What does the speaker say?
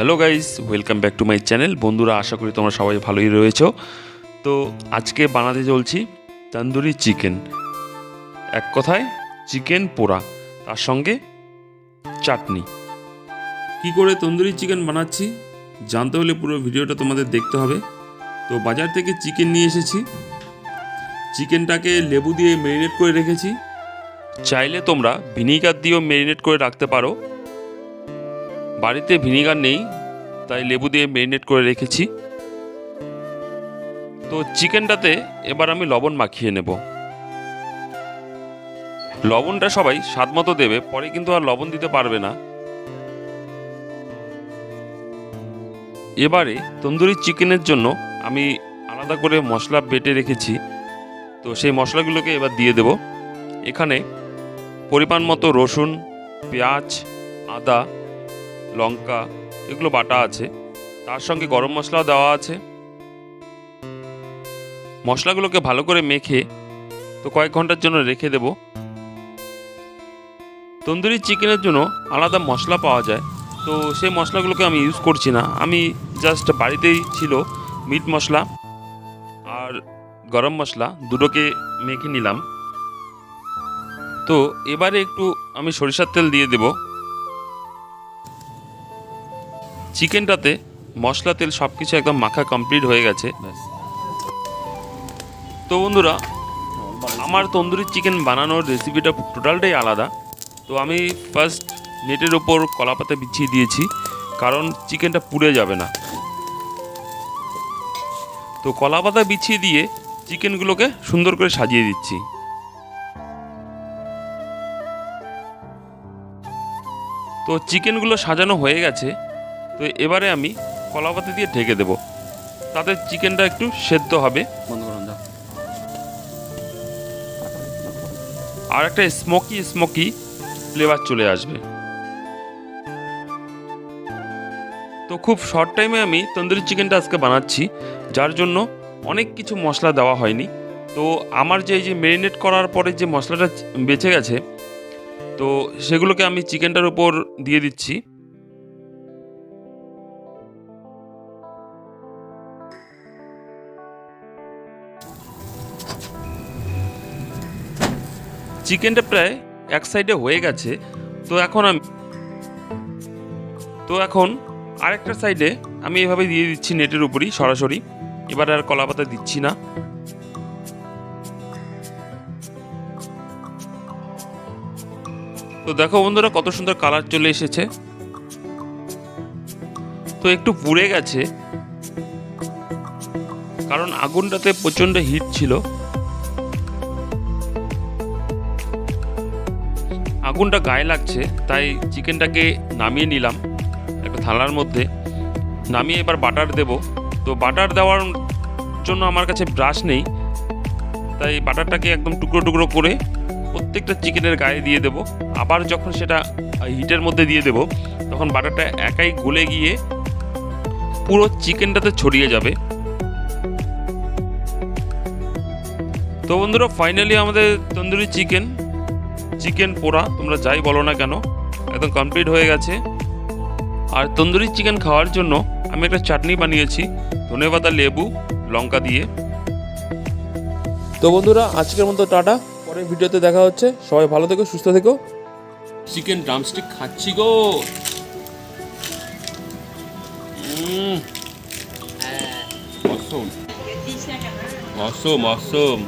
Hello guys welcome back to my channel বন্ধুরা আশা করি তোমরা সবাই ভালোই রয়েছো। তো আজকে বানাতে চলছি তন্দুরি চিকেন। এক কথায় চিকেন পোড়া তার সঙ্গে চাটনি। কি করে তন্দুরি চিকেন বানাচ্ছি জানতে হলে পুরো ভিডিওটা তোমাদের দেখতে হবে। তো বাজার থেকে চিকেন নিয়ে এসেছি। চিকেনটাকে লেবু দিয়ে ম্যারিনেট করে রেখেছি। চাইলে তোমরা ভিনিগার দিয়েও ম্যারিনেট করে রাখতে পারো। বাড়িতে ভিনিগার নেই তাই লেবু দিয়ে ম্যারিনেট করে রেখেছি। তো চিকেনটাতে এবার আমি লবণ মাখিয়ে নেব। লবণটা সবাই স্বাদ মতো দেবে, পরে কিন্তু আর লবণ দিতে পারবে না। এবারে তন্দুরি চিকেনের জন্য আমি আলাদা করে মশলা বেটে রেখেছি। তো সেই মশলাগুলোকে এবার দিয়ে দেব। এখানে পরিমাণ মতো রসুন, পেঁয়াজ, আদা, লঙ্কা এগুলো বাটা আছে। তার সঙ্গে গরম মশলাও দেওয়া আছে। মশলাগুলোকে ভালো করে মেখে তো কয়েক ঘণ্টার জন্য রেখে দেব। তন্দুরি চিকেনের জন্য আলাদা মশলা পাওয়া যায়। তো সেই মশলাগুলোকে আমি ইউজ করছি না। আমি জাস্ট বাড়িতেই ছিল মিট মশলা আর গরম মশলা দুটোকে মেখে নিলাম। তো এবারে একটু আমি সরিষার তেল দিয়ে দেবো। চিকেনটাতে মশলা তেল সব কিছু একদম মাখা কমপ্লিট হয়ে গেছে। তো বন্ধুরা আমার তন্দুরি চিকেন বানানোর রেসিপিটা টোটালটাই আলাদা। তো আমি ফার্স্ট নেটের ওপর কলাপাতা বিছিয়ে দিয়েছি কারণ চিকেনটা পুড়ে যাবে না। তো কলাপাতা বিছিয়ে দিয়ে চিকেনগুলোকে সুন্দর করে সাজিয়ে দিচ্ছি। তো চিকেনগুলো সাজানো হয়ে গেছে। তো এবারে আমি কলাপাতা দিয়ে ঢেকে দেব। তাতে চিকেনটা একটু সেদ্ধ হবে। আর একটা স্মোকি স্মোকি ফ্লেভার চলে আসবে। তো খুব শর্ট টাইমে আমি তন্দুরি চিকেনটা আজকে বানাচ্ছি যার জন্য অনেক কিছু মশলা দেওয়া হয়নি। তো আমার যে এই যে ম্যারিনেট করার পরে যে মশলাটা বেঁচে গেছে তো সেগুলোকে আমি চিকেনটার উপর দিয়ে দিচ্ছি। চিকেনটা প্রায় এক সাইডে হয়ে গেছে, তো এখন আমি তো এখন আরেকটা সাইডে আমি এভাবে দিয়ে দিচ্ছি নেটের উপরই সরাসরি। এবার আর কলা পাতা দিচ্ছি না। তো দেখো বন্ধুরা কত সুন্দর কালার চলে এসেছে। তো একটু পুড়ে গেছে, কারণ আগুনটাতে প্রচণ্ড হিট ছিল। আগুনটা গায়ে লাগছে, তাই চিকেনটাকে নামিয়ে নিলাম একটা থালার মধ্যে। নামিয়ে এবার বাটার দেব। তো বাটার দেওয়ার জন্য আমার কাছে ব্রাশ নেই, তাই বাটারটাকে একদম টুকরো টুকরো করে প্রত্যেকটা চিকেনের গায়ে দিয়ে দেব। আবার যখন সেটা হিটের মধ্যে দিয়ে দেব, তখন বাটারটা একাই গলে গিয়ে পুরো চিকেনটাতে ছড়িয়ে যাবে। তো বন্ধুরা ফাইনালি আমাদের তন্দুরি চিকেন চিকেন পোড়া তোমরা যাই বলো না কেন একদম কমপ্লিট হয়ে গেছে। আর তন্দুরি চিকেন খাওয়ার জন্য আমি একটা চাটনি বানিয়েছি ধনেপাতা লেবু লঙ্কা দিয়ে। তো বন্ধুরা আজকের মতো টাটা পরের ভিডিওতে দেখা হচ্ছে। সবাই ভালো থেকো সুস্থ থেকো। চিকেন ড্রামস্টিক খাচ্ছি গো। অসম অসম অসম